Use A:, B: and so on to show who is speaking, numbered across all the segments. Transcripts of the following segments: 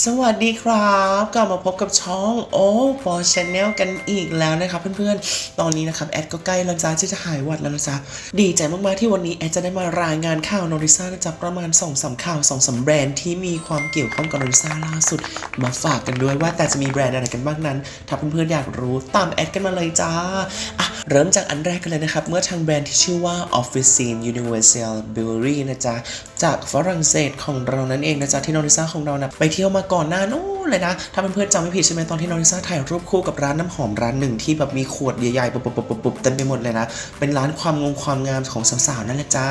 A: สวัสดีครับกลับมาพบกับช่องโอ้ฟอร์ชแนลกันอีกแล้วนะครับเพื่อนๆ ตอนนี้นะครับแอดก็ใกล้แล้วจ้าที่จะหายวัดแล้วนะจ๊ะดีใจมากๆที่วันนี้แอดจะได้มารายงานข่าวนอริซ่านะจ๊ะประมาณ2อสาข่าว2อสาแบรนด์ที่มีความเกี่ยวข้องกับนอริซ่าล่าสุด มาฝากกันด้วยว่าแต่จะมีแบรนด์อะไรกันบ้างนั้น ถ้าเพื่อนๆอยากรู้ตามแอดกันมาเลยจ้าอะเริ่มจากอันแรกกันเลยนะครับ เมื่อทางแบรนด์ที่ชื่อว่า Officine Universal Brewery นะจ๊ะ จากฝรั่งเศสของเรานั่นเองนะจ๊ะที่นอริซ่าของเรานะไปเที่ยวมาก่อนหน้านู้นเลยนะ ถ้าเพื่อนๆจำไม่ผิดใช่ไหมตอนที่นอริซ่าถ่ายรูปคู่กับร้านน้ำหอมร้านหนึ่งที่แบบมีขวดใหญ่ๆปุบๆเต็มไปหมดเลยนะ เป็นร้านความงงความงามของสาวๆนั่นแหละจ้า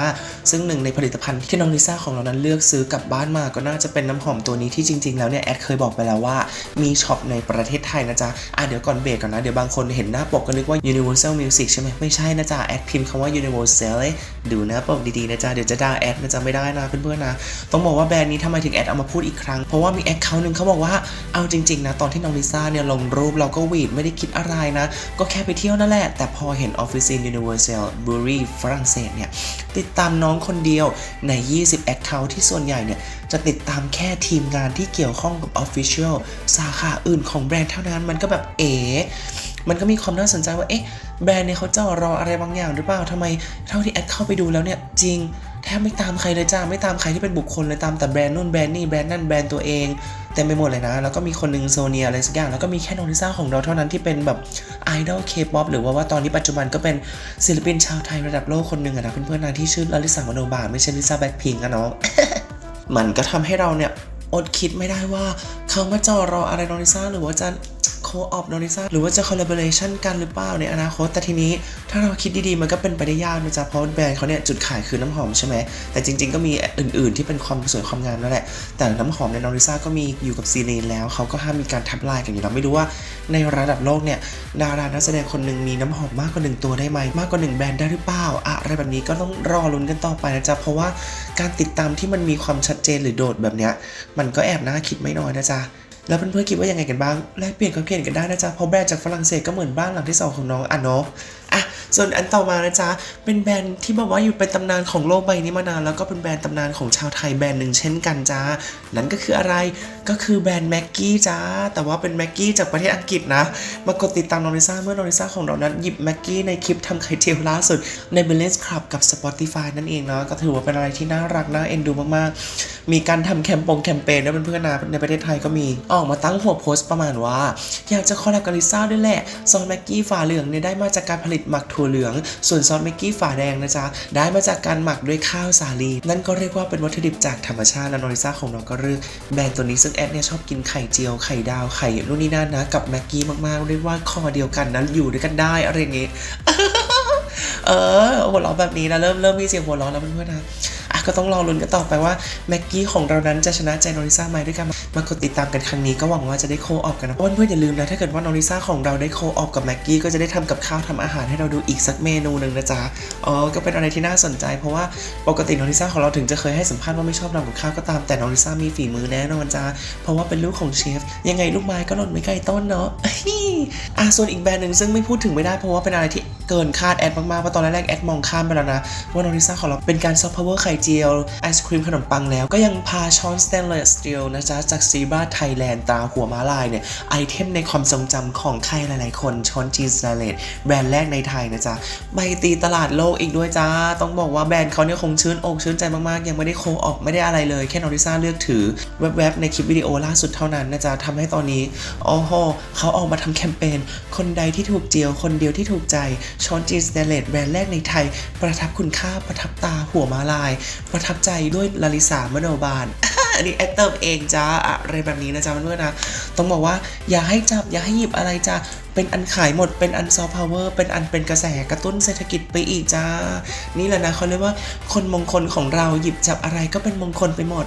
A: ซึ่งหนึ่งในผลิตภัณฑ์ที่น้องลิซ่าของเรานั้นเลือกซื้อกลับบ้านมาก็น่าจะเป็นน้ำหอมตัวนี้ที่จริงๆแล้วเนี่ยแอดเคยบอกไปแล้วว่ามีช็อปในประเทศไทยนะจ๊ะอะเดี๋ยวก่อนเบรกก่อนนะเดี๋ยวบางคนเห็นหน้าปกก็นึกว่า Universal Music ใช่ไหมไม่ใช่นะจ๊ะแอดพิมพ์คำว่า Universal ดูหน้าปกดีๆนะจ๊ะเดี๋ยวจะด่าแอดนะจ๊ะไม่ได้นะเพื่อนๆนะ ต้องบอกว่าแบรนด์นี้ทำไมถึงแอดเอามาพูดอีกครั้ง เพราะว่ามีแอคเคาท์หนึ่งเขาบอกว่าเอาจริงๆนะตอนที่น้องลิซ่าเนี่ยลงรูปเราก็วีดไม่ได้คิดอะไรนะ ก็แค่ไปเที่ยวนั่นแหละ แต่พอเห็น Officine Universal Brewery ฝรั่งเศสเนี่ยติดตามน้องคนเดียวใน 20 Account ที่ส่วนใหญ่เนี่ยจะติดตามแค่ทีมงานที่เกี่ยวข้องกับ Official สาขาอื่นของแบรนด์เท่านั้นมันก็แบบเอ๋มันก็มีความน่าสนใจว่าเอ๊ะแบรนด์เนี่ยเขาเจ้ารออะไรบางอย่างหรือเปล่าทำไมเท่าที่แอดเข้าไปดูแล้วเนี่ยจริง บไม่ตามใครเลยจ้าไม่ตามใครที่เป็นบุคคลเลยตามแต่แบรนด์นู่นแบรนด์นี่แบรนด์นั่นแบรนด์ตัวเองเต็มไปหมดเลยนะ แล้วก็มีคนหนึ่งโซเนียอะไรสักอย่าง แล้วก็มีแค่น้องลิซ่าของเราเท่านั้นที่เป็นแบบไอดอลเคป๊อปหรือว่าว่าตอนนี้ปัจจุบันก็เป็นศิลปินชาวไทยระดับโลกคนหนึ่งอะนะเพื่อนๆนะที่ชื่อลลิสามโนบาไม่ใช่ลิซ่าแบ็คพิงค์อะเนาะมันก็ทำให้เราเนี่ยอดคิดไม่ได้ว่าเขามาจอรออะไรนอริซ่าหรือว่าจะ โคออฟนอริซ่าหรือว่าจะคอลลาบอร์เรชันกันหรือเปล่าในอนาคต แต่ทีนี้ถ้าเราคิดดีๆ มันก็เป็นไปได้ยากนะจ๊ะเพราะแบรนด์เขาเนี่ยจุดขายคือน้ำหอมใช่ไหมแต่จริง ๆ ก็มีอื่น ๆ ที่เป็นความสวยความงามนั่นแหละ แต่น้ำหอมในนอริซ่าก็มีอยู่กับซีรีนแล้วเขาก็ห้ามมีการทับลายกันอยู่แล้วไม่รู้ว่าในระดับโลกเนี่ยดารานักแสดงคนหนึ่งมีน้ำหอมมากกว่าหนึ่งตัวได้ไหมมากกว่าหนึ่งแบรนด์ได้หรือเปล่าอะไรแบบนี้ก็ต้องรอลุ้นกันต่อไปนะจ๊ะเพราะว่าการติดตามที่มันมีความชัดเจนหรือโดดแบบเนี้ยมันก็แอบน่าคิดไม่น้อยนะจ๊ะ แล้วเพื่อนๆคิดว่ายังไงกันบ้าง แลกเปลี่ยนความคิดเห็นกันได้นะจ๊ะเพราะแบรนด์จากฝรั่งเศสก็เหมือนบ้านหลังที่สองของน้องอะเนาะ อะส่วนอันต่อมานะจ๊ะ เป็นแบรนด์ที่บอกว่าอยู่เป็นตำนานของโลกใบนี้มานานแล้วก็เป็นแบรนด์ตำนานของชาวไทยแบรนด์หนึ่งเช่นกันจ้า นั่นก็คืออะไร ก็คือแบรนด์แม็กกี้จ้า แต่ว่าเป็นแม็กกี้จากประเทศอังกฤษนะ มากดติดตามนอริซ่าเมื่อนอริซ่าของเรานั้นหยิบแม็กกี้ในคลิปทำไข่เจียวล่าสุดใน b a l a n c e Club กับ Spotify นั่นเองเนาะ ก็ถือว่าเป็นอะไรที่น่ารักน่าเอ็นดูมากๆ มีการทำแคมปงแคมเปญด้วยเพื่อนๆนะในประเทศไทยก็มี ออกมาตั้งหัวโพสต์ประมาณว่า อยากจะคอลแลบกับลิซ่าด้วยแหละซอสแม็กกี้ฝาเหลืองเนี่ยได้มาจากการผลิตหมักถั่วเหลือง ส่วนซอสแม็กกี้ฝาแดงนะจ๊ะ ได้มาจากการหมักด้วยข้าวสาลี นั่นก็เรียกว่าเป็นวัตถุดิบจากธรรมชาติและนอริซ่าของน้องก็เลือกแบรนด์ตัวนี้ซึ่งแอดเนี่ยชอบกินไข่เจียวไข่ดาวไข่นู่นนี่นั่นนะกับแม็กกี้มากๆเรียกว่าคอเดียวกันนะอยู่ด้วยกันได้อะไรอย่างงี้ยเออหัวเราะแบบนี้นะเริ่มเริ่มมีเสียงหัวเราะแล้วเพื่อนๆนะ ก็ต้องรอลุ้นกันต่อไปว่าแม็กกี้ของเรานั้นจะชนะใจนอริซ่าไหมด้วยกันมากดติดตามกันครั้งนี้ก็หวังว่าจะได้โคออฟกันนะเพื่อนๆอย่าลืมนะถ้าเกิดว่านอริซ่าของเราได้โคออฟกับแม็กกี้ก็จะได้ทำกับข้าวทำอาหารให้เราดูอีกสักเมนูหนึ่งนะจ๊ะอ๋อก็เป็นอะไรที่น่าสนใจ เพราะว่าปกตินอริซ่าของเราถึงจะเคยให้สัมภาษณ์ว่าไม่ชอบทำกับข้าวก็ตามแต่นอริซ่ามีฝีมือแน่นอนจ้าเพราะว่าเป็นลูกของเชฟยังไงลูกไม้ก็หล่นไม่ไกลต้นเนาะอะส่วนอีกแบรนด์หนึ่งซึ่งไม่พูดถึงไม่ได้เพราะว่าเป็นอะไรที่เกินคาดแอดมากๆเพราะตอนแรกแอดมองข้ามไปแล้วนะว่านอริซ่าของเราเป็นการซอฟต์พาวเวอร์ไข่เจียว ไอศครีมขนมปังแล้ว ก็ยังพาช้อนสเตนเลสสตีลนะจ๊ะ จากซีบราไทยแลนด์ตราหัวม้าลายเนี่ย ไอเทมในความทรงจำของใครหลายๆ คนช้อนจีนสแตนเลสแบรนด์แรกในไทยนะจ๊ะใบตีตลาดโลกอีกด้วยจ้า ต้องบอกว่าแบรนด์เขาเนี่ยคงชื่นอกชื่นใจมากๆ ยังไม่ได้โคออกไม่ได้อะไรเลย แค่นอริซ่าเลือกถือแวบๆในคลิปวิดีโอล่าสุดเท่านั้นนะจ๊ะทำให้ตอนนี้โอ้โหเขาออกมาทำแคมเปญคนใดที่ถูกเจียวคนเดียวที่ถูกใจช้อนจีนสแตนเลสแบรนด์แรกในไทย ประทับคุณค่าประทับตาหัวมาลายประทับใจด้วยลาลิสามโนบาลอันนี้แอดเติมเองจ้าอะไรแบบนี้นะจ๊ะเพื่อนๆนะต้องบอกว่าอย่าให้จับอย่าให้หยิบอะไรจ้าเป็นอันขายหมดเป็นอันซอฟต์พาวเวอร์เป็นอันเป็นกระแสกระตุ้นเศรษฐกิจไปอีกจ้า นี่แหละนะเขาเรียกว่าคนมงคลของเราหยิบจับอะไรก็เป็นมงคลไปหมด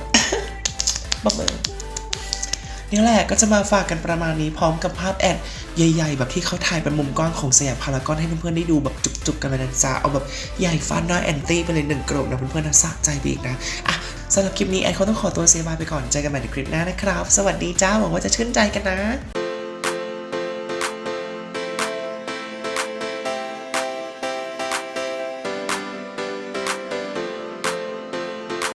A: บับเบิ้ลนี่แหละก็จะมาฝากกันประมาณนี้พร้อมกับภาพแอดใหญ่ ๆ แบบที่เขาถ่ายเป็นมุมกว้างของสยามพารากอนให้เพื่อนๆได้ดูแบบจุก ๆกันเลยนะจ๊ะเอาแบบใหญ่ฟันหน้าแอนตี้ไปเลยหนึ่งกลุ่มนะเพื่อนๆนะสะใจไปอีกนะอะสำหรับคลิปนี้แอนเขาต้องขอตัวเซบายไปก่อนเจอกันใหม่ในคลิปหน้านะครับ สวัสดีจ้าหวังว่าจะชื่นใจกันนะ